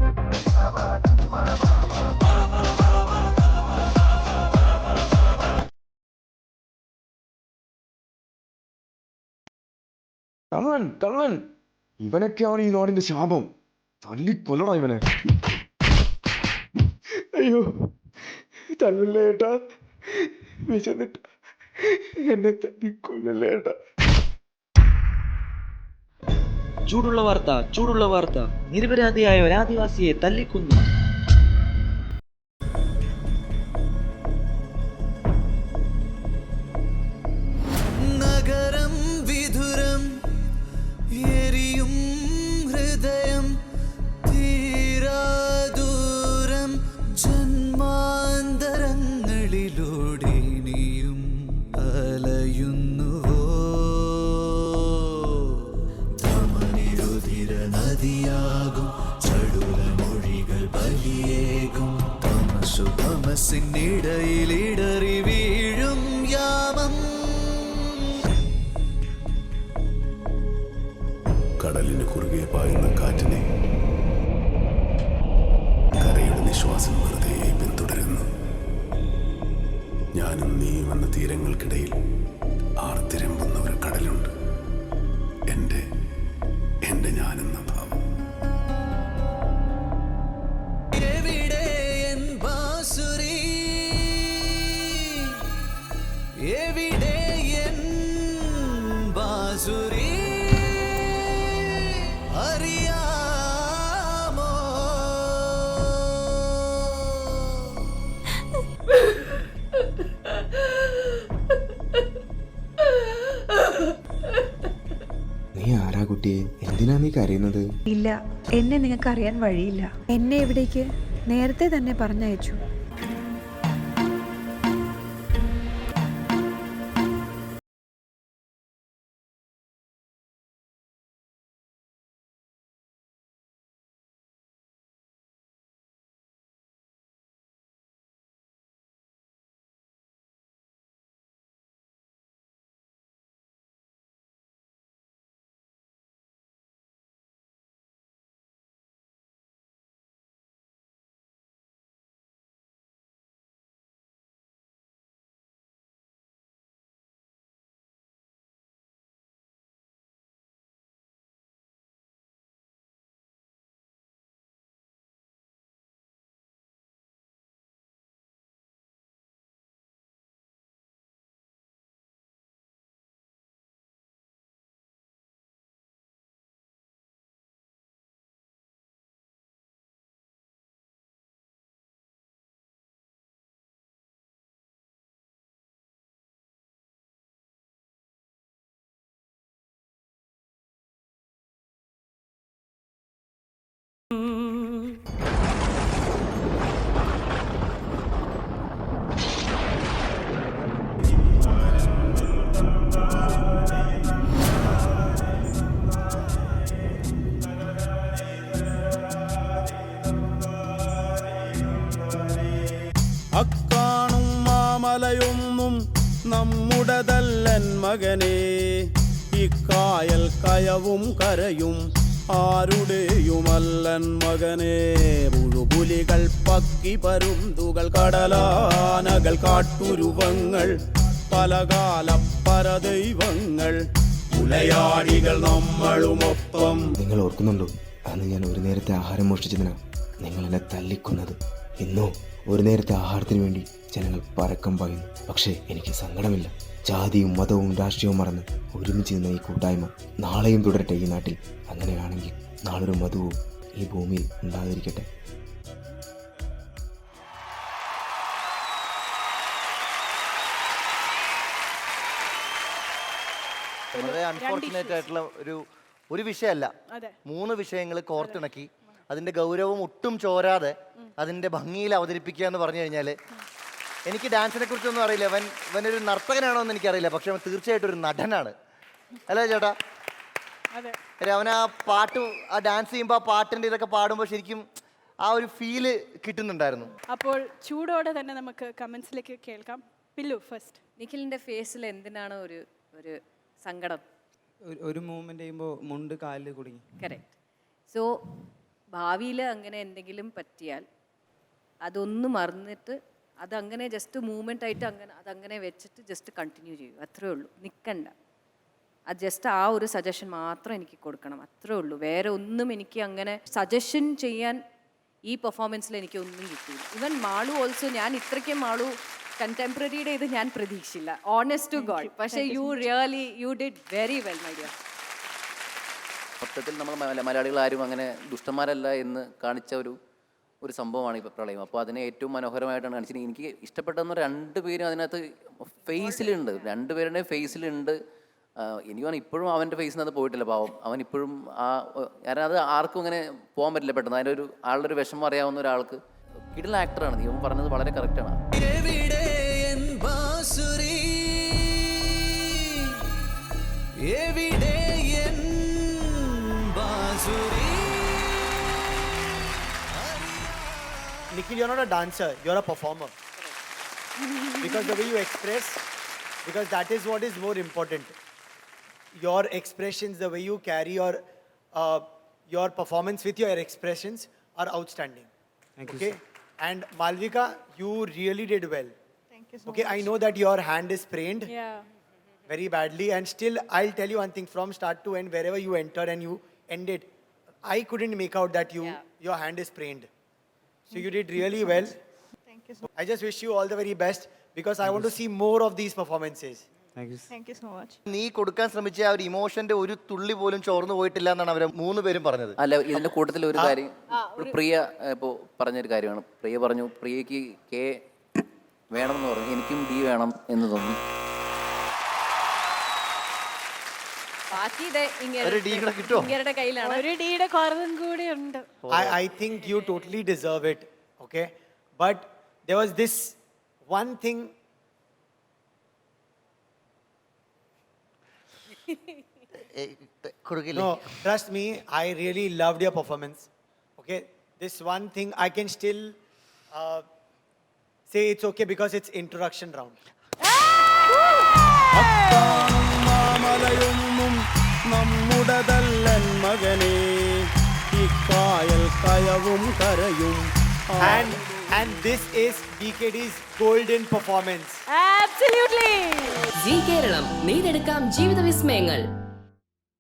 കള്ളൻ കള്ളൻ. ഇവനൊക്കെയാണ് ഈ നാടിന്റെ ശാപം. തല്ലിക്കൊല്ലണം ഇവനെ. അയ്യോ തല്ലല്ലേട്ടാ. വിശന്നിട്ട എന്നെ തല്ലിക്കൊല്ലല്ലേ ഏട്ടാ ചൂടുള്ള വാർത്ത ചൂടുള്ള വാർത്ത. നിരപരാധിയായ ഒരു ആദിവാസിയെ തല്ലിക്കുന്നു. നഗരം വിധുരം എരിയും കടലിന് കുറുകെ പായുന്ന കാറ്റിനെ കരയുടെ നിശ്വാസം വെറുതെ പിന്തുടരുന്നു. ഞാനും നീയും വന്ന തീരങ്ങൾക്കിടയിൽ ആർത്തിരമ്പുന്ന ഒരു കടലുണ്ട്. എന്റെ എന്റെ ഞാനെന്ന കരയുന്നത് ഇല്ല. എന്നെ നിങ്ങൾക്ക് അറിയാൻ വഴിയില്ല. എന്നെ എവിടേക്ക്? നേരത്തെ തന്നെ പറഞ്ഞയച്ചു. നമ്മുടതല്ലൻ മകനെ ഇക്കായൽ കയവും കരയും ആരുടെയുമല്ലൻ മകനെ. മുഴുപുലികൾ പക്കി പരുന്തുകൾ കടലാനകൾ കാട്ടുരുവങ്ങൾ പലകാല പരദൈവങ്ങൾ പുലയാടികൾ നമ്മളുമൊപ്പം. നിങ്ങൾ ഓർക്കുന്നുണ്ടോ? അന്ന് ഞാൻ ഒരു നേരത്തെ ആഹാരം മോഷ്ടിച്ചതിനാ നിങ്ങൾ എന്നെ തല്ലിക്കുന്നത്. ഇന്നോ ഒരു നേരത്തെ ആഹാരത്തിന് വേണ്ടി ജനങ്ങൾ പരക്കം പായുന്നു. പക്ഷേ എനിക്ക് സങ്കടമില്ല. ജാതിയും മതവും രാഷ്ട്രീയവും മറന്ന് ഒരുമിച്ച് നിന്ന ഈ കൂട്ടായ്മ നാളെയും തുടരട്ടെ ഈ നാട്ടിൽ. അങ്ങനെയാണെങ്കിൽ നാളൊരു മതവും ഈ ഭൂമിയിൽ ഉണ്ടാകാതിരിക്കട്ടെ. വളരെ അൺഫോർച്ചുനേറ്റ് ആയിട്ടുള്ള ഒരു ഒരു വിഷയമല്ല. അതെ. മൂന്ന് വിഷയങ്ങൾ കോർത്തിണക്കി. അതിന്റെ ഗൗരവം ഒട്ടും ചോരാതെ അതിന്റെ ഭംഗിയിൽ അവതരിപ്പിക്കുക എന്ന് പറഞ്ഞു കഴിഞ്ഞാൽ എനിക്ക് ഡാൻസിനെ കുറിച്ചൊന്നും അറിയില്ല. അവൻ ഇവനൊരു നർത്തകനാണോ എന്ന് എനിക്കറിയില്ല. പക്ഷെ അവൻ തീർച്ചയായിട്ടും ഒരു നടനാണ്. അല്ലേ ചേട്ടാ? അതെ. അവൻ ആ പാട്ട് ആ ഡാൻസ് ചെയ്യുമ്പോൾ ആ പാട്ടിന്റെ ഇതൊക്കെ പാടുമ്പോൾ ശരിക്കും ആ ഒരു ഫീൽ കിട്ടുന്നുണ്ടായിരുന്നു. അപ്പോൾ ചൂടോടെ തന്നെ നമുക്ക് കമന്റ്സിലേക്ക് കേൾക്കാം. പില്ലു ഫസ്റ്റ്. നിഖിലിന്റെ ഫേസിൽ എന്തിനാണ് ഒരു ഒരു സങ്കടം? ഒരു- ഒരു മൂവ്മെന്റ് ചെയ്യുമ്പോൾ മുണ്ട് കാലിൽ കുടുങ്ങി. കറക്റ്റ് സോ ഭാവിയിൽ അങ്ങനെ എന്തെങ്കിലും പറ്റിയാൽ അതൊന്ന് മറന്നിട്ട് അതങ്ങനെ ജസ്റ്റ് മൂവ്മെന്റ് ആയിട്ട് അങ്ങനെ അതങ്ങനെ വെച്ചിട്ട് ജസ്റ്റ് കണ്ടിന്യൂ ചെയ്യും. അത്രേ ഉള്ളൂ. നിൽക്കണ്ട അത് ജസ്റ്റ് ആ ഒരു സജഷൻ മാത്രം എനിക്ക് കൊടുക്കണം. അത്രേ ഉള്ളൂ. വേറെ ഒന്നും എനിക്ക് അങ്ങനെ സജഷൻ ചെയ്യാൻ ഈ പെർഫോമൻസിൽ എനിക്ക് ഒന്നും കിട്ടിയില്ല. ഇവൻ മാളു ഓൾസോ ഞാൻ ഇത്രയ്ക്കും മാളു കണ്ടംപററിയുടെ ഇത് ഞാൻ പ്രതീക്ഷിച്ചില്ല. ഓണസ്റ്റ് ടു ഗോഡ് പക്ഷേ you really you did very well my dear മൊത്തത്തിൽ നമ്മൾ മല- മലയാളികൾ ആരും അങ്ങനെ ദുഷ്ടന്മാരല്ല എന്ന് കാണിച്ച ഒരു ഒരു സംഭവമാണ് ഇപ്പോൾ പ്രളയം. അപ്പോൾ അതിനെ ഏറ്റവും മനോഹരമായിട്ടാണ് കാണിച്ചത് എനിക്ക് ഇഷ്ടപ്പെട്ടെന്ന് രണ്ട് പേരും അതിനകത്ത് ഫേസിലുണ്ട്. രണ്ടുപേരുടെയും ഫേസിലുണ്ട്. എനിക്ക് വേണം ഇപ്പോഴും അവന്റെ ഫേസിനകത്ത് പോയിട്ടില്ല പാവം. അവൻ ഇപ്പോഴും ആ കാരണം അത് ആർക്കും അങ്ങനെ പോകാൻ പറ്റില്ല പെട്ടെന്ന്. അതിന്റെ ഒരു ആളുടെ ഒരു വിഷമം അറിയാവുന്ന ഒരാൾക്ക് കിടില ആക്ടറാണ് നീ പറഞ്ഞത് വളരെ കറക്റ്റാണ് എവിടെ Nikhil, you're not a dancer, you're a performer. because the way you express, because that is what is more important. Your expressions, the way you carry your uh, your performance with your expressions are outstanding. Thank you, okay? And Malvika, you really did well. Thank you so okay, I know that your hand is sprained Yeah. very badly, and still, I'll tell you one thing from start to end, wherever you entered and you ended, I couldn't make out that you Yeah. your hand is sprained. So you did really well. Thank you so much. I just wish you all the very best because I want to see more of these performances. Thank you Thank you so much. നീ കൊടുക്കാൻ ശ്രമിച്ച ആ ഒരു ഇമോഷന്റെ ഒരു തുള്ളി പോലും ചോർന്നു പോയിട്ടില്ല എന്നാണ് അവരെ മൂന്ന് പേരും പറഞ്ഞത് അല്ല ഇതിന്റെ കൂട്ടത്തിൽ ഒരു കാര്യം ഒരു പ്രിയ ഇപ്പോൾ പറഞ്ഞൊരു കാര്യമാണ് പ്രിയ പറഞ്ഞു പ്രിയക്ക് കെ വേണം എന്ന് പറഞ്ഞു എനിക്കും ഡി വേണം എന്ന് തോന്നി ബാക്കി ഇത് ഒരു D കൂടെ കിട്ടുമോ? ഇങ്ങരുടെ കയ്യിലാണ് ഒരു ഡിയുടെ കുറവും കൂടി ഉണ്ട് I, I think you totally deserve it, okay? But there was this one thing. ഏ, കൊടുക്കില്ലേ No, trust me, I really loved your performance. Okay, this one thing I can still uh, say it's okay because it's introduction round. മാമലയൊന്നും നമ്മുടതല്ലൻ മകനെ ഇക്കായൽ കയവും കരയും And and this is DKD's golden performance. Absolutely. ജി കേരളം നെയ്തെടുക്കാം ജീവിത വിസ്മയങ്ങൾ